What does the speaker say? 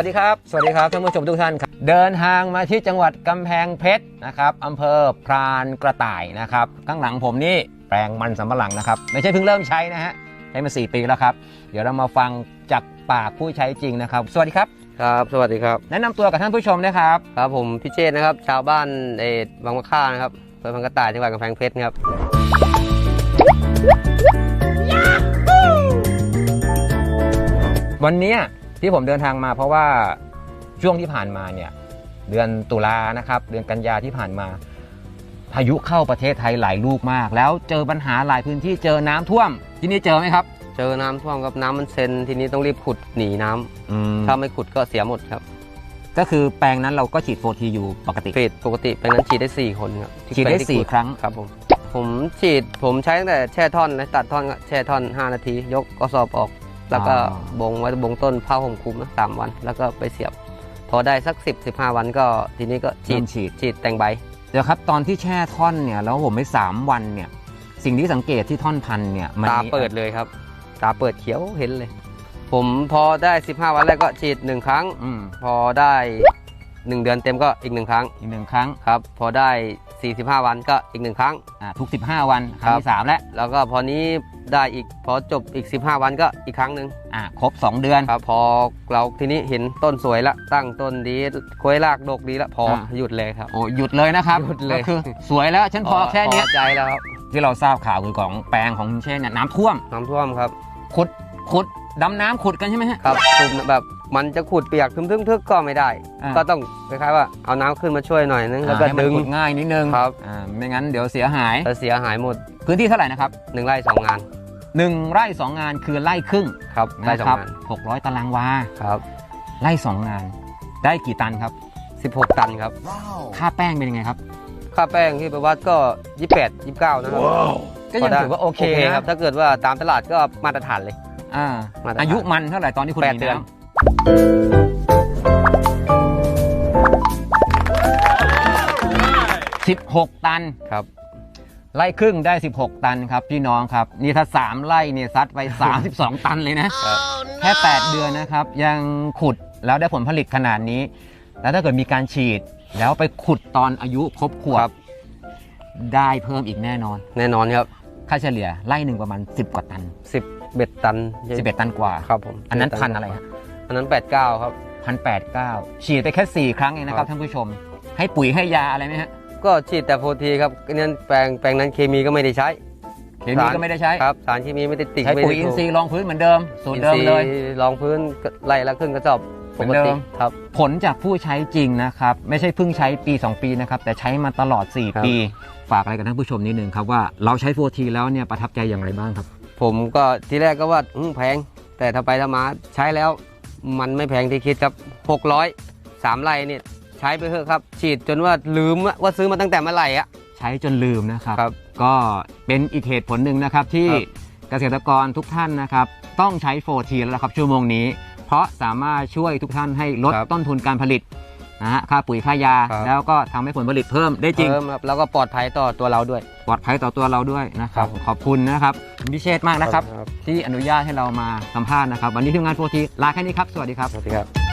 วัสดีครับ สวัสดีครับท่านผู้ชมทุกท่านครับเดินทางมาที่จังหวัดกำแพงเพชรนะครับอำเภอพรานกระต่ายนะครับ ข้างหลังผมนี่แปลงมันสำปะหลังนะครับ ไม่ใช่เพิ่งเริ่มใช้นะฮะใช้มา 4 ปีแล้วครับ เดี๋ยวเรามาฟังจากปากผู้ใช้จริงนะครับ สวัสดีครับ ครับ สวัสดีครับ แนะนำตัวกับท่านผู้ชมนะครับ ครับผมพี่เจษนะครับ ชาวบ้านเออบางมะค่านะครับอำเภอพังกระต่ายจังหวัดกำแพงเพชรครับ วันเนี้ย ที่ผมเดินทางมาเพราะว่าช่วงที่ผ่านมาเนี่ยเดือนตุลานะครับเดือนกันยาที่ผ่านมา พายุเข้าประเทศไทยหลายลูกมาก แล้วเจอปัญหาหลายพื้นที่เจอน้ำท่วม ที่นี่เจอไหมครับ เจอน้ำท่วมครับน้ำมันเซนทีนี้ต้องรีบขุดหนีน้ำถ้าไม่ขุดก็เสียหมดครับ ก็คือแปลงนั้นเราก็ฉีดโฟทีอยู่ปกติเฟดปกติเป็นนั้นฉีดได้ 4 คนครับที่ฉีดได้แปลงที่สี่ขุครั้งครับผมผมฉีดผมใช้ตั้งแต่แช่ท่อนและตัดท่อนก็แช่ท่อน 5 นาที ยกกระสอบออก แล้วก็บงไว้บงต้นผ้าห่มคลุมนะสามวัน แล้วก็ไปเสียบ พอได้สัก 10 15 วันก็ทีนี้ก็ฉีเริ่ดมฉีดฉีดแต่งใบเดี๋ยวครับตอนที่แช่ท่อนเนี่ยแล้วผมไปสามวันเนี่ย สิ่งที่สังเกตที่ท่อนพันธุ์เนี่ยมันตามีเปิดเลยครับ ตาเปิดเขียวเห็นเลย ผมพอได้ 15 วันแรกก็ฉีด1ครั้งอืมพอได้ 1เดือนเต็มก็อีก1ครั้งอีกหนึ่งครั้งครับ พอได้ 45 วันก็อีก1ครั้ง อ่าทุก 15 วันครั้งครับที่สามแล้วแล้วก็พอนี้ได้อีกพอจบอีก 15 วันก็อีกครั้งหนึ่งอ่าครบ 2 เดือน ครับพอเราทีนี้เห็นต้นสวยละตั้งต้นดีควยรากดกดีละพออ่าหยุดเลยครับ โอ้หยุดเลยนะครับหยุดเลย ก็คือสวยแล้วฉันพอแค่เนี้ยพอใจแล้วครับที่เราทราบข่าวคือของแปลงของคุณเช่นเนี่ยน้ำท่วมน้ำท่วมครับขุดขุดดำน้ำขุดกันใช่ไหมฮะครับตุ่มแบบ มันจะขูดเปียกทึมๆทึกก็ไม่ได้ก็ต้องคล้ายๆว่าเอาน้ำขึ้นมาช่วยหน่อยนึงแล้วก็อ่าใมันดึง ขุดง่ายนิดนึงครับไม่งั้นเดี๋ยวเสียหายจะเสียหายหมดพื้นที่เท่าไหร่นะครับหนึ่งไร่สองงานหนึ่งไร่สองงานคือไร่ครึ่งครับไร่สองงานหกร้อยตารางวาครับไร่สองงาน ได้กี่ตันครับ สิบหกตันครับค่าแป้งเป็นยังไงครับ ค่าแป้งที่ไปวัดก็ยี่สิบแปดยี่สิบเก้านะครับก็ยังถือว่าโอเคครับ ถ้าเกิดว่าตามตลาดก็มาตรฐานเลย อ่าอายุมันเท่าไหร่ตอนที่คุณแปดมีเดือน แล้ว 16 ตันครับไล่ครึ่งได้ 16 ตันครับพี่น้องครับ นี่ถ้า 3ไล่เนี่ยซัดไป 32 ตันเลยนะ แค่ 8 เดือนนะครับ ยังขุดแล้วได้ผลผลิตขนาดนี้ แล้วถ้าเกิดมีการฉีด แล้วไปขุดตอนอายุครบขวบ ได้เพิ่มอีกแน่นอน แน่นอนครับ ค่าเฉลี่ยไล่หนึ่งประมาณ 10 กว่าตัน 10 11 ตัน11 ตันกว่าครับผมอันนั้นพันอะไรครับ อันนั้นแปดเก้าครับ พันแปดเก้าฉีดไปแค่4ครั้งเองนะครับครับท่านผู้ชม ให้ปุ๋ยให้ยาอะไรไหมฮะก็ฉีดแต่โฟทีครับเนี่ยแปลงแปลงนั้นเคมีก็ไม่ได้ใช้เคมีก็ไม่ได้ใช้ครับสารเคมีไม่ได้ติดใช้ไม่ปุ๋ยได้อินทรีย์รองพื้นเหมือนเดิมสูตรเดิมเลย อินทรีรองพื้นก็ไล่ละครึ่งกระสอบเหปมือกนเดิติม ครับ ผลจากผู้ใช้จริงนะครับ ไม่ใช่เพิ่งใช้ปี 2 ปีนะครับ แต่ใช้มาตลอด ครับ4ปี ฝากอะไรกับท่านผู้ชมนิดนึงครับ ว่าเราใช้โฟทีแล้วเนี่ยประทับใจอย่างไรบ้างครับ ผมก็ทีแรกก็ว่าอื้อแพง แต่ถ้าไปถ้ามาใช้แล้ว มันไม่แพงที่คิดครับ 600สามไร่เนี่ยใช้ไปเถอะครับ ฉีดจนว่าลืมว่าซื้อมาตั้งแต่เมื่อไหร่อะ ใช้จนลืมนะครับ ครับก็เป็นอีกเหตุผลหนึ่งนะครับที่ครับ เกษตรกรทุกท่านนะครับ ต้องใช้โฟทีแล้วละครับชั่วโมงนี้ เพราะสามารถช่วยทุกท่านให้ลดครับ ต้นทุนการผลิต นะฮะค่าปุ๋ยค่ายา ครับ แล้วก็ทำให้ผลผลิตเพิ่มได้จริง เพิ่มครับแล้วก็ปลอดภัยต่อตัวเราด้วย ปลอดภัยต่อตัวเราด้วยนะครับ ครับ ขอบคุณนะครับคุณพิเชษมากนะครับครับที่อนุญาตให้เรามาสัมภาษณ์นะครับ วันนี้ทีมงานโฟทีลาแค่นี้ครับ สวัสดีครับ สวัสดีครับ